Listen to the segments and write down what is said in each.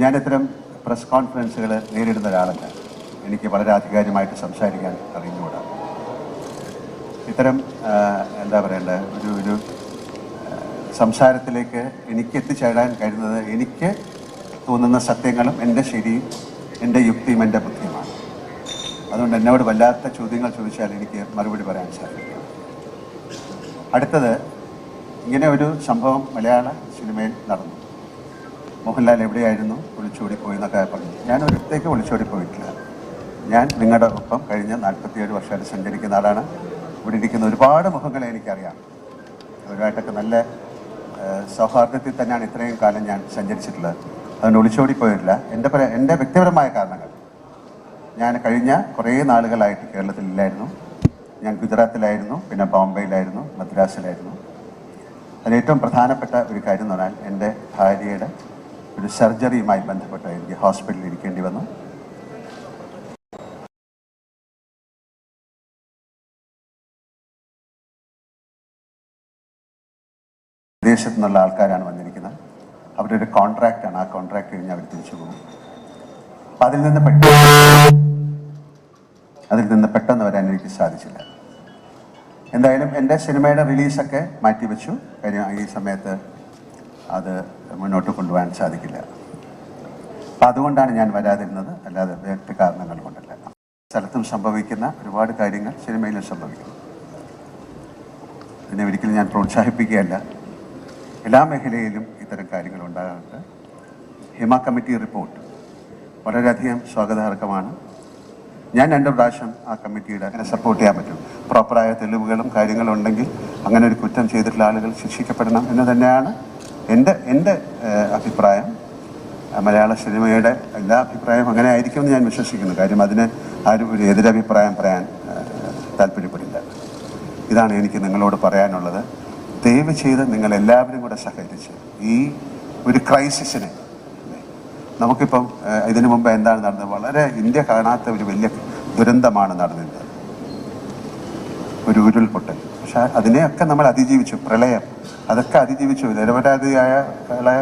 ഞാൻ ഇത്തരം പ്രസ് കോൺഫറൻസുകൾ നേരിടുന്ന ഒരാളല്ല. എനിക്ക് വളരെ ആധികാരികമായിട്ട് സംസാരിക്കാൻ അറിഞ്ഞുകൂടാ. ഇത്തരം എന്താ പറയേണ്ടത് ഒരു ഒരു സംസാരത്തിലേക്ക് എനിക്ക് എത്തിച്ചേരാൻ കഴിയുന്നത് എനിക്ക് തോന്നുന്ന സത്യങ്ങളും എന്റെ ശരിയും എന്റെ യുക്തിയും എന്റെ ബുദ്ധിയുമാണ്. അതുകൊണ്ട് എന്നോട് വല്ലാത്ത ചോദ്യങ്ങൾ ചോദിച്ചാൽ എനിക്ക് മറുപടി പറയാൻ സാധിക്കും അടുത്തത് ഇങ്ങനെ ഒരു സംഭവം മലയാള സിനിമയിൽ നടന്നു. മോഹൻലാൽ എവിടെയായിരുന്നു? ഒളിച്ചോടിപ്പോയി എന്നൊക്കെ പറഞ്ഞു. ഞാൻ ഒരിടത്തേക്ക് ഒളിച്ചോടി പോയിട്ടില്ല. ഞാൻ നിങ്ങളുടെ ഒപ്പം കഴിഞ്ഞ നാൽപ്പത്തിയേഴ് വർഷമായിട്ട് സഞ്ചരിക്കുന്ന ആളാണ്. ഇവിടെ ഇരിക്കുന്ന ഒരുപാട് മുഖങ്ങളെ എനിക്കറിയാം. അവരുമായിട്ടൊക്കെ നല്ല സൗഹാർദ്ദത്തിൽ തന്നെയാണ് ഇത്രയും കാലം ഞാൻ സഞ്ചരിച്ചിട്ടുള്ളത്. അതുകൊണ്ട് ഒളിച്ചോടി പോയിട്ടില്ല. എന്റെ എന്റെ വ്യക്തിപരമായ കാരണങ്ങൾ. ഞാൻ കഴിഞ്ഞ കുറേ നാളുകളായിട്ട് കേരളത്തിലില്ലായിരുന്നു. ഞാൻ ഗുജറാത്തിലായിരുന്നു പിന്നെ ബോംബെയിലായിരുന്നു മദ്രാസിലായിരുന്നു. അതിലേറ്റവും പ്രധാനപ്പെട്ട ഒരു കാര്യം എന്ന് പറഞ്ഞാൽ എന്റെ ഭാര്യയുടെ ഒരു സർജറിയുമായി ബന്ധപ്പെട്ട് എനിക്ക് ഹോസ്പിറ്റലിൽ ഇരിക്കേണ്ടി വന്നു. വിദേശത്തു നിന്നുള്ള ആൾക്കാരാണ് വന്നിരിക്കുന്നത്. അവരുടെ ഒരു കോൺട്രാക്റ്റാണ് ആ കോൺട്രാക്ട് കഴിഞ്ഞ് അവർ തിരിച്ചു പോകും. അപ്പം അതിൽ നിന്ന് പെട്ടെന്ന് അതിൽ നിന്ന് പെട്ടെന്ന് വരാൻ എനിക്ക് സാധിച്ചില്ല. എന്തായാലും എന്റെ സിനിമയുടെ റിലീസൊക്കെ മാറ്റിവെച്ചു. കാര്യം ഈ സമയത്ത് അത് മുന്നോട്ട് കൊണ്ടുപോകാൻ സാധിക്കില്ല. അപ്പം അതുകൊണ്ടാണ് ഞാൻ വരാതിരുന്നത്. അല്ലാതെ വ്യക്തി കാരണങ്ങൾ കൊണ്ടല്ല. സ്ഥലത്തും സംഭവിക്കുന്ന ഒരുപാട് കാര്യങ്ങൾ സിനിമയിലും സംഭവിക്കുന്നു പിന്നെ ഒരിക്കലും ഞാൻ പ്രോത്സാഹിപ്പിക്കുകയല്ല. എല്ലാ മേഖലയിലും ഇത്തരം കാര്യങ്ങൾ ഉണ്ടാകാറുണ്ട്. ഹിമ കമ്മിറ്റി റിപ്പോർട്ട് വളരെയധികം സ്വാഗതാർഹമാണ്. ഞാൻ രണ്ട് പ്രാവശ്യം ആ കമ്മിറ്റിയുടെ അങ്ങനെ സപ്പോർട്ട് ചെയ്യാൻ പറ്റും. പ്രോപ്പറായ തെളിവുകളും കാര്യങ്ങളും ഉണ്ടെങ്കിൽ അങ്ങനെ ഒരു കുറ്റം ചെയ്തിട്ടുള്ള ആളുകൾ ശിക്ഷിക്കപ്പെടണം എന്ന് തന്നെയാണ് എന്റെ എന്റെ അഭിപ്രായം മലയാള സിനിമയുടെ എല്ലാ അഭിപ്രായവും അങ്ങനെ ആയിരിക്കുമെന്ന് ഞാൻ വിശ്വസിക്കുന്നു. കാര്യം അതിന് ആരും ഒരു എതിരഭിപ്രായം പറയാൻ താല്പര്യപ്പെടില്ല. ഇതാണ് എനിക്ക് നിങ്ങളോട് പറയാനുള്ളത്. ദയവ് ചെയ്ത് നിങ്ങൾ എല്ലാവരും കൂടെ സഹകരിച്ച് ഈ ഒരു ക്രൈസിസിനെ നമുക്കിപ്പം ഇതിനു മുമ്പ് എന്താണ് നടന്നത്? വളരെ ഇന്ത്യ കാണാത്ത ഒരു വലിയ ദുരന്തമാണ് നടന്നത്. ഒരു ഉരുൾപൊട്ടൽ പക്ഷെ അതിനെയൊക്കെ നമ്മൾ അതിജീവിച്ചു പ്രളയം. അതൊക്കെ അതിജീവിച്ചു. നിരപരാധിയായ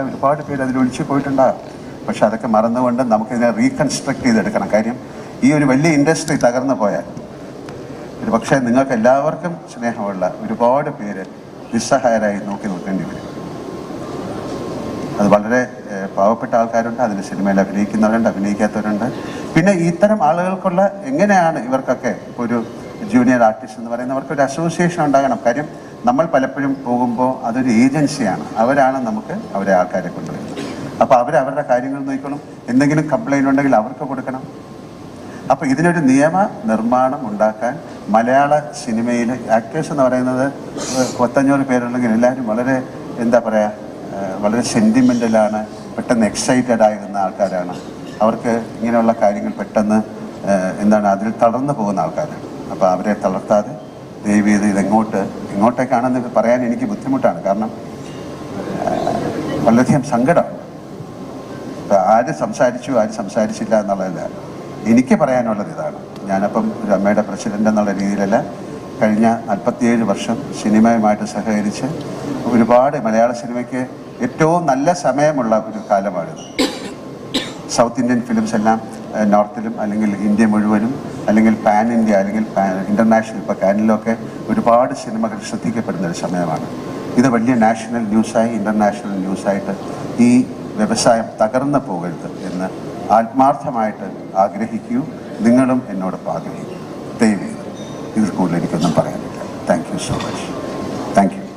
ഒരുപാട് പേര് അതിൽ ഒഴിച്ചു പോയിട്ടുണ്ടാകും. പക്ഷെ അതൊക്കെ മറന്നുകൊണ്ട് നമുക്കിതിനെ റീകൺസ്ട്രക്ട് ചെയ്തെടുക്കണം. കാര്യം ഈ ഒരു വലിയ ഇൻഡസ്ട്രി തകർന്നു പോയാൽ ഒരു പക്ഷേ നിങ്ങൾക്ക് എല്ലാവർക്കും സ്നേഹമുള്ള ഒരുപാട് പേര് നിസ്സഹായരായി നോക്കി നിൽക്കേണ്ടി വരും. അത് വളരെ പാവപ്പെട്ട ആൾക്കാരുണ്ട്. അതിൽ സിനിമയിൽ അഭിനയിക്കുന്നവരുണ്ട് അഭിനയിക്കാത്തവരുണ്ട്. പിന്നെ ഇത്തരം ആളുകൾക്കുള്ള എങ്ങനെയാണ് ഇവർക്കൊക്കെ ഒരു ജൂനിയർ ആർട്ടിസ്റ്റ് എന്ന് പറയുന്നവർക്ക് ഒരു അസോസിയേഷൻ ഉണ്ടാകണം. കാര്യം നമ്മൾ പലപ്പോഴും പോകുമ്പോൾ അതൊരു ഏജൻസിയാണ് അവരാണ് നമുക്ക് അവരെ ആൾക്കാരെ കൊണ്ടുവരുന്നത്. അപ്പോൾ അവർ അവരുടെ കാര്യങ്ങൾ നോക്കണം എന്തെങ്കിലും കംപ്ലൈന്റ് ഉണ്ടെങ്കിൽ അവർക്ക് കൊടുക്കണം. അപ്പോൾ ഇതിനൊരു നിയമ നിർമ്മാണം ഉണ്ടാക്കാൻ മലയാള സിനിമയിൽ ആക്ടേഴ്സ് എന്ന് പറയുന്നത് പത്തഞ്ഞൂറ് പേരുണ്ടെങ്കിൽ എല്ലാവരും വളരെ എന്താ പറയുക വളരെ സെന്റിമെന്റലാണ് പെട്ടെന്ന് എക്സൈറ്റഡ് ആയിരുന്ന ആൾക്കാരാണ്. അവർക്ക് ഇങ്ങനെയുള്ള കാര്യങ്ങൾ പെട്ടെന്ന് എന്താണ് അതിൽ തളർന്നു പോകുന്ന ആൾക്കാരാണ്. അപ്പോൾ അവരെ തളർത്താതെ ദയവ് ചെയ്ത് ഇതെങ്ങോട്ട് എങ്ങോട്ടേക്കാണെന്ന് പറയാൻ എനിക്ക് ബുദ്ധിമുട്ടാണ്. കാരണം വളരെയധികം സങ്കടം. ഇപ്പൊ ആര് സംസാരിച്ചു ആര് സംസാരിച്ചില്ല എന്നുള്ളതല്ല. എനിക്ക് പറയാനുള്ളത് ഇതാണ്. ഞാനപ്പം ഒരു അമ്മയുടെ പ്രസിഡന്റ് എന്നുള്ള രീതിയിലല്ല കഴിഞ്ഞ നാൽപ്പത്തിയേഴ് വർഷം സിനിമയുമായിട്ട് സഹകരിച്ച് ഒരുപാട് മലയാള സിനിമയ്ക്ക് ഏറ്റവും നല്ല സമയമുള്ള ഒരു കാലമാണിത്. സൗത്ത് ഇന്ത്യൻ ഫിലിംസ് എല്ലാം നോർത്തിലും അല്ലെങ്കിൽ ഇന്ത്യ മുഴുവനും അല്ലെങ്കിൽ പാൻ ഇന്ത്യ അല്ലെങ്കിൽ ഇന്റർനാഷണൽ ഇപ്പോൾ കാനിലൊക്കെ ഒരുപാട് സിനിമകൾ ശ്രദ്ധിക്കപ്പെടുന്ന ഒരു സമയമാണ്. ഇത് വലിയ നാഷണൽ ന്യൂസായി ഇന്റർനാഷണൽ ന്യൂസായിട്ട് ഈ വ്യവസായം തകർന്നു പോകരുത് എന്ന് ആത്മാർത്ഥമായിട്ട് ആഗ്രഹിക്കൂ. നിങ്ങളും എന്നോടൊപ്പം ആഗ്രഹിക്കൂ. ദയവ് ഇതിൽ കൂടുതൽ എനിക്കൊന്നും പറയാനില്ല. Thank you so much